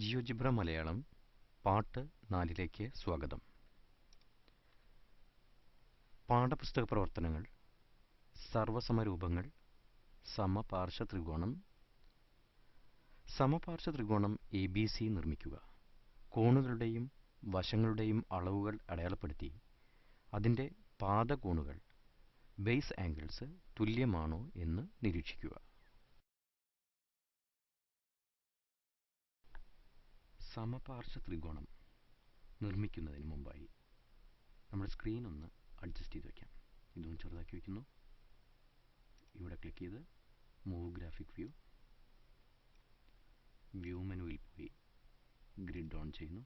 GeoGebra Malayalam പാട്ട് നാലിലേക്ക് സ്വാഗതം. പാഠപുസ്തക പ്രവർത്തനങ്ങൾ സർവസമരൂപങ്ങൾ സമപാർശ്വ ത്രികോണം. സമപാർശ്വ ത്രികോണം എ ബി സി നിർമ്മിക്കുക. കോണുകളുടെയും വശങ്ങളുടെയും അളവുകൾ അടയാളപ്പെടുത്തി അതിന്റെ പാദകോണുകൾ ബേസ് ആംഗിൾസ് തുല്യമാണോ എന്ന് നിരീക്ഷിക്കുക. സമപാർശ്വ ത്രികോണം നിർമ്മിക്കുന്നതിന് മുമ്പായി നമ്മുടെ സ്ക്രീൻ ഒന്ന് അഡ്ജസ്റ്റ് ചെയ്ത് വയ്ക്കാം ഇതൊന്ന് ചെറുതാക്കി വയ്ക്കുന്നു ഇവിടെ ക്ലിക്ക് ചെയ്ത് മൂവ് ഗ്രാഫിക് വ്യൂ വ്യൂ മെനുവിൽ പോയി ഗ്രിഡ് ഓൺ ചെയ്യുന്നു.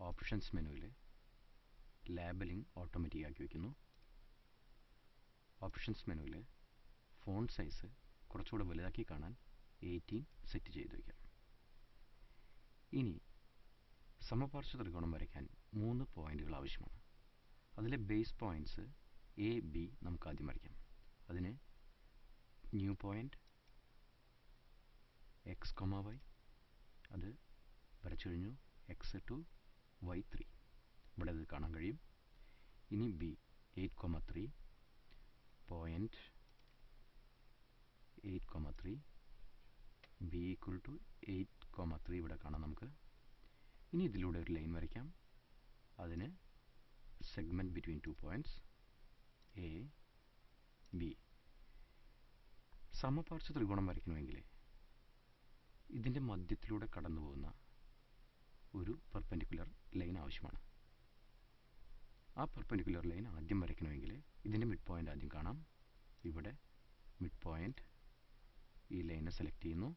ഓപ്ഷൻസ് മെനുവിൽ ലാബലിംഗ് ഓട്ടോമാറ്റിക് ആക്കി വയ്ക്കുന്നു ഓപ്ഷൻസ് മെനുവിൽ ഫോൺ സൈസ് കുറച്ചുകൂടെ വലുതാക്കി കാണാൻ എയ്റ്റീൻ സെറ്റ് ചെയ്ത് വയ്ക്കാം ഇനി സമപാർശ്വ ത്രികോണം വരയ്ക്കാൻ മൂന്ന് പോയിന്റുകൾ ആവശ്യമാണ്. അതിലെ ബേസ് പോയിന്റ്സ് എ ബി നമുക്ക് ആദ്യം വരയ്ക്കാം. അതിന് new point X comma Y അത് വരച്ചു കഴിഞ്ഞു എക്സ് ടു വൈ ത്രീ ഇവിടെ അത് കാണാൻ കഴിയും. ഇനി B eight comma three point eight comma three B equal to eight comma three ഇവിടെ കാണാം നമുക്ക്. ഇനി ഇതിലൂടെ ഒരു ലൈൻ വരയ്ക്കാം. അതിന് segment between two points A B സമപാർശ്വ ത്രികോണം വരയ്ക്കണമെങ്കിൽ ഇതിന്റെ മധ്യത്തിലൂടെ കടന്നു പോകുന്ന ഒരു പെർപെൻഡിക്കുലർ ലൈൻ ആവശ്യമാണ്. ആ പെർപെൻഡിക്കുലർ ലൈൻ ആദ്യം വരയ്ക്കണമെങ്കിൽ ഇതിന്റെ മിഡ് പോയിന്റ് ആദ്യം കാണാം. ഇവിടെ മിഡ് പോയിന്റ് ഈ ലൈനെ സെലക്ട് ചെയ്യുന്നു.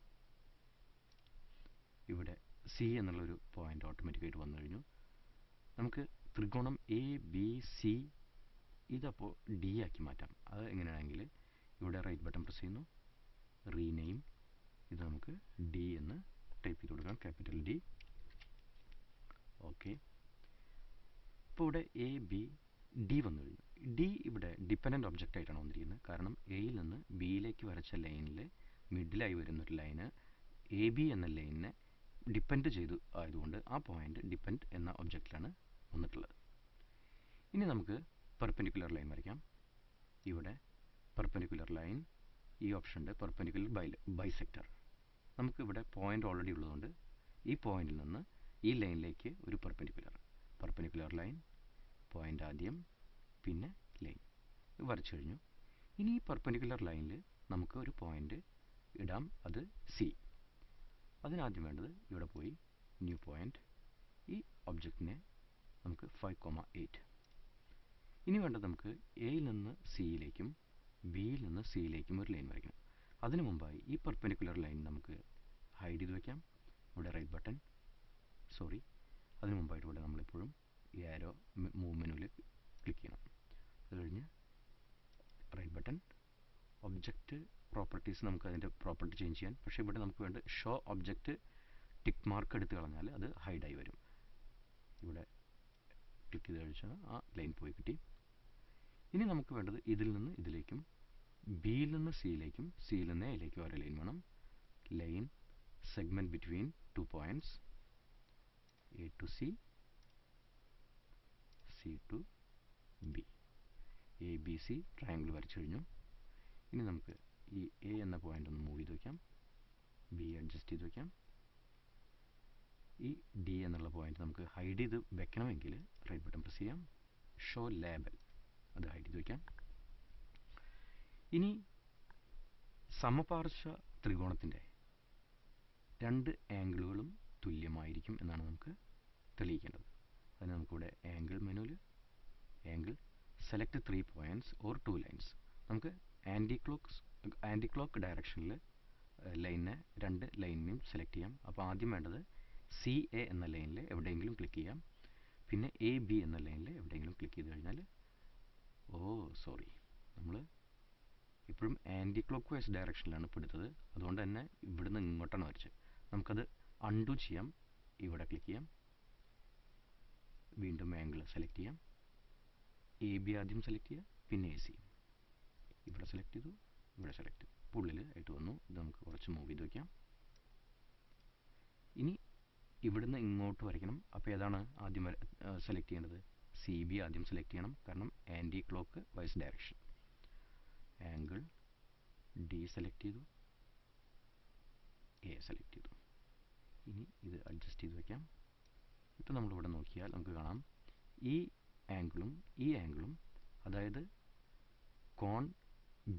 ഇവിടെ സി എന്നുള്ളൊരു പോയിന്റ് ഓട്ടോമാറ്റിക്കായിട്ട് വന്നു കഴിഞ്ഞു. നമുക്ക് ത്രികോണം എ ബി സി ഇതപ്പോൾ ഡി ആക്കി മാറ്റാം. അത് എങ്ങനെയാണെങ്കിൽ ഇവിടെ റൈറ്റ് ബട്ടൺ പ്രസ് ചെയ്യുന്നു. റീനെയിം ഇത് നമുക്ക് ഡി എന്ന് ടൈപ്പ് ചെയ്ത് കൊടുക്കാം. ക്യാപിറ്റൽ ഡി ഓക്കെ ഇപ്പോൾ ഇവിടെ എ ബി ഡി വന്നു കഴിഞ്ഞു. ഡി ഇവിടെ ഡിപ്പെൻഡന്റ് ഒബ്ജക്റ്റ് ആയിട്ടാണ് വന്നിരിക്കുന്നത്. കാരണം എയിൽ നിന്ന് ബിയിലേക്ക് വരച്ച ലൈനിൽ മിഡിലായി വരുന്നൊരു ലൈന് എ ബി എന്ന ലൈനിനെ ഡിപ്പെൻഡ് ചെയ്തു ആയതുകൊണ്ട് ആ പോയിന്റ് ഡിപ്പെൻഡ് എന്ന ഒബ്ജക്റ്റിലാണ് വന്നിട്ടുള്ളത്. ഇനി നമുക്ക് പെർപെൻഡിക്കുലർ ലൈൻ വരയ്ക്കാം. ഇവിടെ പെർപെൻഡിക്കുലർ ലൈൻ ഈ ഓപ്ഷന്റെ പെർപെൻഡിക്കുലർ ബൈ ബൈസെക്ടർ നമുക്ക് ഇവിടെ പോയിന്റ് ഓൾറെഡി ഉള്ളതുകൊണ്ട് ഈ പോയിന്റിൽ നിന്ന് ഈ ലൈനിലേക്ക് ഒരു പെർപെൻഡിക്കുലർ പെർപെൻഡിക്കുലർ ലൈൻ പോയിന്റ് ആദ്യം പിന്നെ ലൈൻ വരച്ചു കഴിഞ്ഞു. ഇനി ഈ പെർപെൻഡിക്കുലർ ലൈനിൽ നമുക്ക് ഒരു പോയിന്റ് ഇടാം. അത് സി അതിനാദ്യം വേണ്ടത് ഇവിടെ പോയി ന്യൂ പോയിന്റ്. ഈ ഒബ്ജക്റ്റിനെ നമുക്ക് ഫൈവ് കോമ എയ്റ്റ് ഇനി വേണ്ടത് നമുക്ക് എയിൽ നിന്ന് സിയിലേക്കും ബിയിൽ നിന്ന് സിയിലേക്കും ഒരു ലൈൻ വരയ്ക്കണം. അതിനു മുമ്പായി ഈ പെർപെൻഡിക്കുലർ ലൈൻ നമുക്ക് ഹൈഡ് ചെയ്ത് വയ്ക്കാം ഇവിടെ റൈറ്റ് ബട്ടൺ സോറി അതിനു മുമ്പായിട്ട് ഇവിടെ നമ്മളെപ്പോഴും ഈ ആരോ മൂവ് മെനുവിൽ ക്ലിക്ക് ചെയ്യണം. അത് കഴിഞ്ഞ് റൈറ്റ് ബട്ടൺ ഒബ്ജക്റ്റ് പ്രോപ്പർട്ടീസ് നമുക്ക് അതിന്റെ പ്രോപ്പർട്ടി ചേഞ്ച് ചെയ്യാൻ. പക്ഷേ ഇവിടെ നമുക്ക് വേണ്ട ഷോ ഒബ്ജക്റ്റ് ടിക്ക് മാർക്ക് എടുത്ത് കളഞ്ഞാൽ അത് ഹൈഡായി വരും. ഇവിടെ ക്ലിക്ക് ചെയ്ത് കഴിച്ചാൽ ആ ലൈൻ പോയി കിട്ടി. ഇനി നമുക്ക് വേണ്ടത് ഇതിൽ നിന്ന് ഇതിലേക്കും ബിയിൽ നിന്ന് സിയിലേക്കും സിയിൽ നിന്ന് എയിലേക്കും ഒരു ലൈൻ വേണം. Line segment between two points A to C C to B A B C triangle വരച്ചു കഴിഞ്ഞു. ഇനി നമുക്ക് ഈ എ എന്ന പോയിന്റ് ഒന്ന് മൂവ് ചെയ്ത് വയ്ക്കാം ബി അഡ്ജസ്റ്റ് ചെയ്ത് വയ്ക്കാം ഈ ഡി എന്നുള്ള പോയിന്റ് നമുക്ക് ഹൈഡ് ചെയ്ത് വെക്കണമെങ്കിൽ റൈറ്റ് ബട്ടൺ പ്രസ് ചെയ്യാം. ഷോ ലേബൽ അത് ഹൈഡ് ചെയ്ത് വയ്ക്കാം ഇനി സമപാർശ്വ ത്രികോണത്തിന്റെ രണ്ട് ആംഗിളുകളും തുല്യമായിരിക്കും എന്നാണ് നമുക്ക് തെളിയിക്കേണ്ടത്. അതിന് നമുക്കിവിടെ ആംഗിൾ മെനുവിൽ angle select three points or two lines നമുക്ക് ആന്റി ക്ലോക്ക് ആന്റി ക്ലോക്ക് ഡയറക്ഷനിൽ ലൈനെ രണ്ട് ലൈനിനെയും സെലക്ട് ചെയ്യാം. അപ്പോൾ ആദ്യം വേണ്ടത് സി എ എന്ന ലൈനിൽ എവിടെയെങ്കിലും ക്ലിക്ക് ചെയ്യാം. പിന്നെ എ ബി എന്ന ലൈനിൽ എവിടെയെങ്കിലും ക്ലിക്ക് ചെയ്ത് കഴിഞ്ഞാൽ ഓ സോറി നമ്മൾ ഇപ്പോഴും ആന്റി ക്ലോക്ക് വൈസ് ഡയറക്ഷനിലാണ് ഇപ്പോൾ എടുത്തത്. അതുകൊണ്ട് തന്നെ ഇവിടുന്ന് ഇങ്ങോട്ടാണ് വരച്ചത് നമുക്കത് അൺഡു ചെയ്യാം. ഇവിടെ ക്ലിക്ക് ചെയ്യാം. വീണ്ടും ആംഗിൾ സെലക്ട് ചെയ്യാം. എ ബി ആദ്യം സെലക്ട് ചെയ്യുക പിന്നെ എ സി ഇവിടെ സെലക്ട് ചെയ്തു ഇവിടെ സെലക്ട് ചെയ്തു. ആയിട്ട് വന്നു. ഇത് നമുക്ക് കുറച്ച് മൂവ് ചെയ്ത് വയ്ക്കാം ഇനി ഇവിടുന്ന് ഇങ്ങോട്ട് വരയ്ക്കണം. അപ്പോൾ ഏതാണ് ആദ്യം സെലക്ട് ചെയ്യേണ്ടത്? സി ബി ആദ്യം സെലക്ട് ചെയ്യണം. കാരണം anti clock wise direction angle D select ചെയ്തു. എ സെലക്ട് ചെയ്തു. ഇനി ഇത് അഡ്ജസ്റ്റ് ചെയ്ത് വയ്ക്കാം ഇപ്പോൾ നമ്മളിവിടെ നോക്കിയാൽ നമുക്ക് കാണാം. ഈ ആംഗിളും ഈ ആംഗിളും അതായത് കോൺ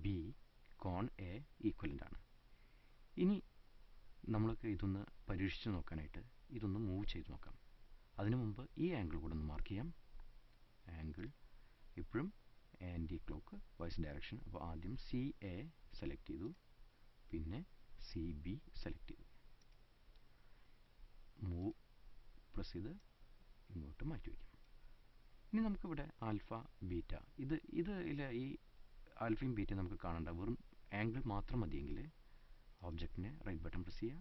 ബി കോൺ എ ഈക്വലന്റ് ആണ് ഇനി നമ്മൾക്ക് ഇതൊന്ന് പരീക്ഷിച്ച് നോക്കാനായിട്ട് ഇതൊന്ന് മൂവ് ചെയ്ത് നോക്കാം. അതിനു മുമ്പ് ഈ ആംഗിൾ കൂടെ ഒന്ന് മാർക്ക് ചെയ്യാം. ആംഗിൾ ഇപ്പോഴും ആന്റി ക്ലോക്ക് വൈസ് ഡയറക്ഷൻ അപ്പോൾ ആദ്യം സി എ സെലക്ട് ചെയ്തു. പിന്നെ സി ബി സെലക്ട് ചെയ്തു. മൂവ് പ്രസ് ചെയ്ത് ഇങ്ങോട്ട് മാറ്റി വയ്ക്കാം. ഇനി നമുക്കിവിടെ ആൽഫ ബീറ്റ ഇത് ഇത് ഇല്ല ഈ ആൽഫയും ബീറ്റയും നമുക്ക് കാണണ്ട. വെറും ആംഗിൾ മാത്രം മതിയെങ്കിൽ ഒബ്ജക്റ്റിനെ റൈറ്റ് ബട്ടൺ പ്രസ് ചെയ്യുക.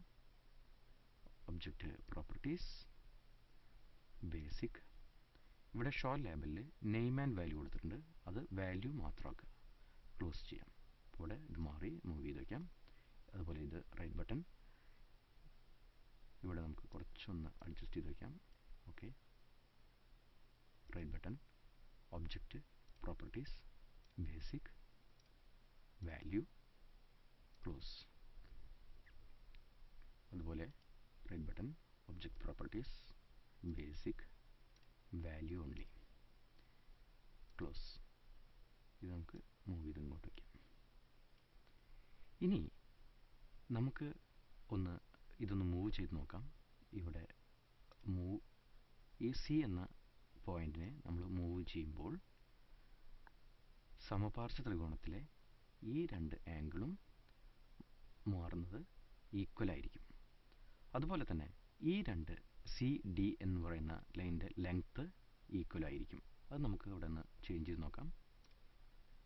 ഒബ്ജക്റ്റ് പ്രോപ്പർട്ടീസ് ബേസിക് ഇവിടെ ഷോ ലേബലിൽ നെയിം ആൻഡ് വാല്യൂ കൊടുത്തിട്ടുണ്ട്. അത് വാല്യൂ മാത്രമാക്കുക ക്ലോസ് ചെയ്യാം. ഇവിടെ ഇത് മാറി മൂവ് ചെയ്ത് വയ്ക്കാം അതുപോലെ ഇത് റൈറ്റ് ബട്ടൺ ഇവിടെ നമുക്ക് കുറച്ചൊന്ന് അഡ്ജസ്റ്റ് ചെയ്ത് വയ്ക്കാം okay right button object properties basic value close അതുപോലെ right button object properties basic value only. Close ഇത് നമുക്ക് മൂവ് ചെയ്ത് ഇങ്ങോട്ട് വയ്ക്കാം ഇനി നമുക്ക് ഒന്ന് ഇതൊന്ന് മൂവ് ചെയ്ത് നോക്കാം. ഇവിടെ മൂവ് ഈ സി എന്ന പോയിന്റിനെ നമ്മൾ മൂവ് ചെയ്യുമ്പോൾ സമപാർശ്വ ത്രികോണത്തിലെ ഈ രണ്ട് ആംഗിളും മാറുന്നത് ഈക്വൽ ആയിരിക്കും. അതുപോലെ തന്നെ ഈ രണ്ട് സി ഡി എന്ന് പറയുന്ന ലൈനിന്റെ ലെങ്ത്ത് ഈക്വൽ ആയിരിക്കും. അത് നമുക്ക് ഇവിടെ നിന്ന് ചേഞ്ച് ചെയ്ത് നോക്കാം.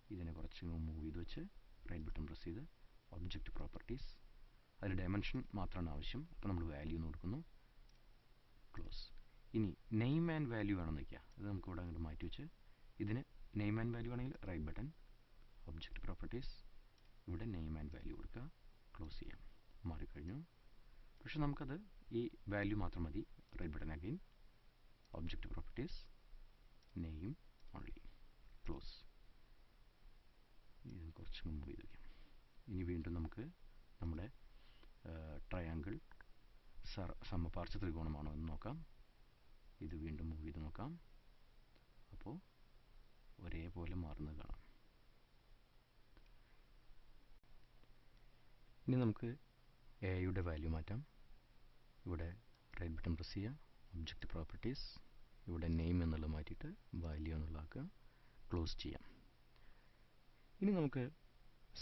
ഇതിനെ കുറച്ച് മൂവ് ചെയ്ത് വെച്ച് റൈറ്റ് ബട്ടൺ പ്രസ് ചെയ്ത് ഒബ്ജക്റ്റ് പ്രോപ്പർട്ടീസ് അതിൽ ഡയമെൻഷൻ മാത്രമാണ് ആവശ്യം. അപ്പോൾ നമ്മൾ വാല്യൂ എന്ന് കൊടുക്കുന്നു. ക്ലോസ് ഇനി നെയിം ആൻഡ് വാല്യൂ ആണെന്ന് വയ്ക്കുക അത് നമുക്ക് ഇവിടെ അങ്ങോട്ട് മാറ്റി വെച്ച് ഇതിന് നെയിം ആൻഡ് വാല്യൂ ആണെങ്കിൽ റൈറ്റ് ബട്ടൺ ഒബ്ജക്റ്റ് പ്രോപ്പർട്ടീസ് ഇവിടെ നെയിം ആൻഡ് വാല്യൂ കൊടുക്കുക. ക്ലോസ് ചെയ്യാം. മാറിക്കഴിഞ്ഞു പക്ഷെ നമുക്കത് ഈ വാല്യൂ മാത്രം മതി. Right button again object properties name only close ഇത് കുറച്ച് മുമ്പ് ചെയ്ത് ഇനി വീണ്ടും നമുക്ക് നമ്മുടെ ട്രയാങ്കിൾ സമപാർശ്വ ത്രികോണമാണോ എന്ന് നോക്കാം. ഇത് വീണ്ടും മൂവ് ചെയ്ത് നോക്കാം. അപ്പോൾ ഒരേപോലെ മാറുന്നത് കാണാം. ഇനി നമുക്ക് എയുടെ വാല്യൂ മാറ്റാം. ഇവിടെ റൈറ്റ് ബട്ടൺ പ്രസ് ചെയ്യുക ഒബ്ജക്റ്റ് പ്രോപ്പർട്ടീസ് ഇവിടെ നെയിം എന്നുള്ളത് മാറ്റിയിട്ട് വാല്യൂ എന്നുള്ളതാക്കുക ക്ലോസ് ചെയ്യാം. ഇനി നമുക്ക്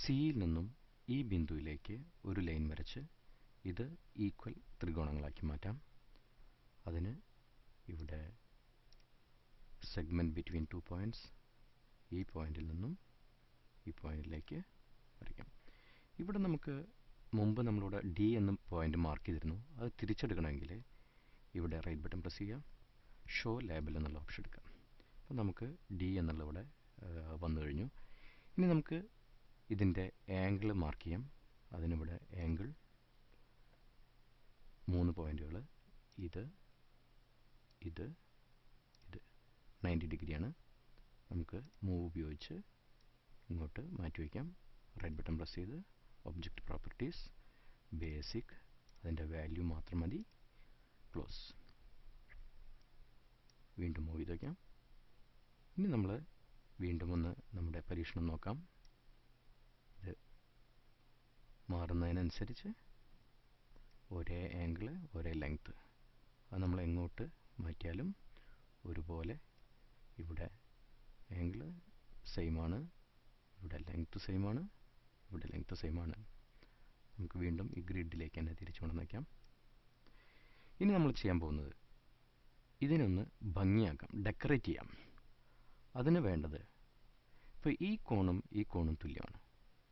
സിയിൽ നിന്നും ഈ ബിന്ദുവിലേക്ക് ഒരു ലൈൻ വരച്ച് ഇത് ഈക്വൽ ത്രികോണങ്ങളാക്കി മാറ്റാം. അതിന് ഇവിടെ സെഗ്മെന്റ് ബിറ്റ്വീൻ ടു പോയിന്റ്സ് ഈ പോയിന്റിൽ നിന്നും ഈ പോയിന്റിലേക്ക് വരയ്ക്കാം. ഇവിടെ നമുക്ക് മുമ്പ് നമ്മളിവിടെ ഡി എന്ന പോയിന്റ് മാർക്ക് ചെയ്തിരുന്നു. അത് തിരിച്ചെടുക്കണമെങ്കിൽ ഇവിടെ റൈറ്റ് ബട്ടൺ പ്രസ് ചെയ്യുക. ഷോ ലേബൽ എന്നുള്ള ഓപ്ഷൻ എടുക്കാം അപ്പോൾ നമുക്ക് ഡി എന്നുള്ള ഇവിടെ വന്നു കഴിഞ്ഞു. ഇനി നമുക്ക് ഇതിന്റെ ആംഗിൾ മാർക്ക് ചെയ്യാം. അതിനിവിടെ ആംഗിൾ മൂന്ന് പോയിന്റുകൾ ഇത് ഇത് ഇത്. നയന്റി ഡിഗ്രിയാണ് നമുക്ക് മൂവ് ഉപയോഗിച്ച് ഇങ്ങോട്ട് മാറ്റി വയ്ക്കാം. റൈറ്റ് ബട്ടൺ പ്രസ് ചെയ്ത്. ഒബ്ജക്റ്റ് പ്രോപ്പർട്ടീസ് ബേസിക് അതിന്റെ വാല്യൂ മാത്രം മതി ക്ലോസ് വീണ്ടും മൂവ് ചെയ്ത് വയ്ക്കാം ഇനി നമ്മൾ വീണ്ടും ഒന്ന് നമ്മുടെ പരീക്ഷണം നോക്കാം. ഇത് മാറുന്നതിനനുസരിച്ച് ഒരേ ആംഗിൾ ഒരേ ലെങ്ത്ത് അത് നമ്മൾ എങ്ങോട്ട് മാറ്റിയാലും ഒരുപോലെ ഇവിടെ ആംഗിൾ സെയിമാണ് ഇവിടെ ലെങ്ത്ത് സെയിമാണ് ഇവിടെ ലെങ്ത് സെയിം ആണ്. നമുക്ക് വീണ്ടും ഈ ഗ്രിഡിലേക്ക് തന്നെ തിരിച്ചു കൊണ്ടു വയ്ക്കാം ഇനി നമ്മൾ ചെയ്യാൻ പോകുന്നത് ഇതിനൊന്ന് ഭംഗിയാക്കാം ഡെക്കറേറ്റ് ചെയ്യാം. അതിന് വേണ്ടത് ഇപ്പോൾ ഈ കോണും ഈ കോണും തുല്യമാണ്.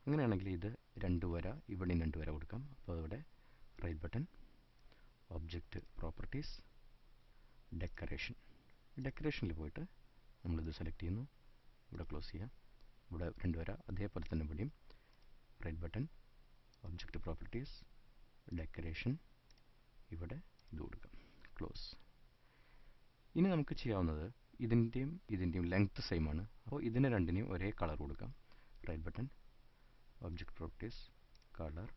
അങ്ങനെയാണെങ്കിൽ ഇത് രണ്ട് വര ഇവിടെയും രണ്ട് വര കൊടുക്കാം. അപ്പോൾ ഇവിടെ right button object properties decoration ഡെക്കറേഷനിൽ പോയിട്ട് നമ്മളിത് സെലക്ട് ചെയ്യുന്നു. ഇവിടെ ക്ലോസ് ചെയ്യാം. ഇവിടെ രണ്ട് വര അതേപോലെ തന്നെ ഇവിടെയും. Right button object properties decoration ഇവിടെ ഇത് കൊടുക്കാം. ക്ലോസ് ഇനി നമുക്ക് ചെയ്യാവുന്നത് ഇതിന്റെയും ഇതിന്റെയും ലെങ്ത് സെയിം ആണ്. അപ്പോൾ ഇതിന് രണ്ടിനെയും ഒരേ കളർ കൊടുക്കാം. Right button object properties colour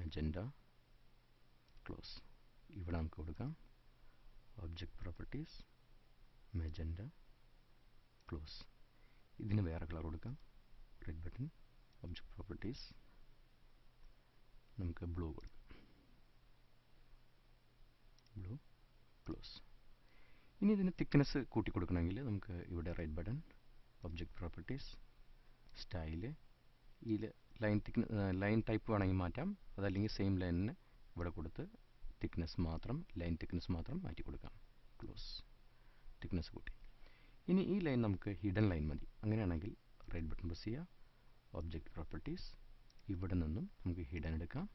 magenta close ഇവിടെ നമുക്ക് കൊടുക്കാം. ഒബ്ജക്റ്റ് പ്രോപ്പർട്ടീസ് മെജൻഡ ക്ലോസ് ഇതിന് വേറെ കളർ കൊടുക്കാം. റെഡ് ബട്ടൺ ഒബ്ജക്റ്റ് പ്രോപ്പർട്ടീസ് നമുക്ക് ബ്ലൂ കൊടുക്കാം. ബ്ലൂ ക്ലോസ് ഇനി ഇതിന് തിക്നെസ് കൂട്ടി കൊടുക്കണമെങ്കിൽ നമുക്ക് ഇവിടെ right button object properties style ഈ ലൈൻ തിക്ന ലൈൻ ടൈപ്പ് വേണമെങ്കിൽ മാറ്റാം. അതല്ലെങ്കിൽ സെയിം ലൈനിന് ഇവിടെ കൊടുത്ത് തിക്നെസ് മാത്രം ലൈൻ തിക്നെസ് മാത്രം മാറ്റി കൊടുക്കാം. ക്ലോസ് തിക്നെസ് കൂട്ടി. ഇനി ഈ ലൈൻ നമുക്ക് ഹിഡൻ ലൈൻ മതി. അങ്ങനെയാണെങ്കിൽ റൈറ്റ് ബട്ടൺ പ്രസ് ചെയ്യുക ഒബ്ജക്റ്റ് പ്രോപ്പർട്ടീസ് ഇവിടെ നിന്നും നമുക്ക് ഹിഡൻ എടുക്കാം.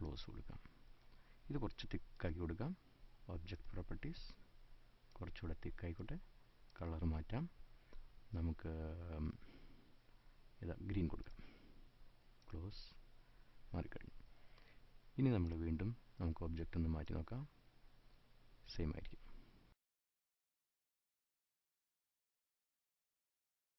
ക്ലോസ് കൊടുക്കാം. ഇത് കുറച്ച് തിക്കാക്കി കൊടുക്കാം. ഒബ്ജക്റ്റ് പ്രോപ്പർട്ടീസ് കുറച്ചുകൂടെ തിക്കായിക്കോട്ടെ. കളർ മാറ്റാം. നമുക്ക് ഇതാ ഗ്രീൻ കൊടുക്കാം. ക്ലോസ് മാറിക്കഴിഞ്ഞു. ഇനി നമ്മൾ വീണ്ടും നമുക്ക് ഒബ്ജക്റ്റ് ഒന്ന് മാറ്റി നോക്കാം. സെയിം ആയിരിക്കും.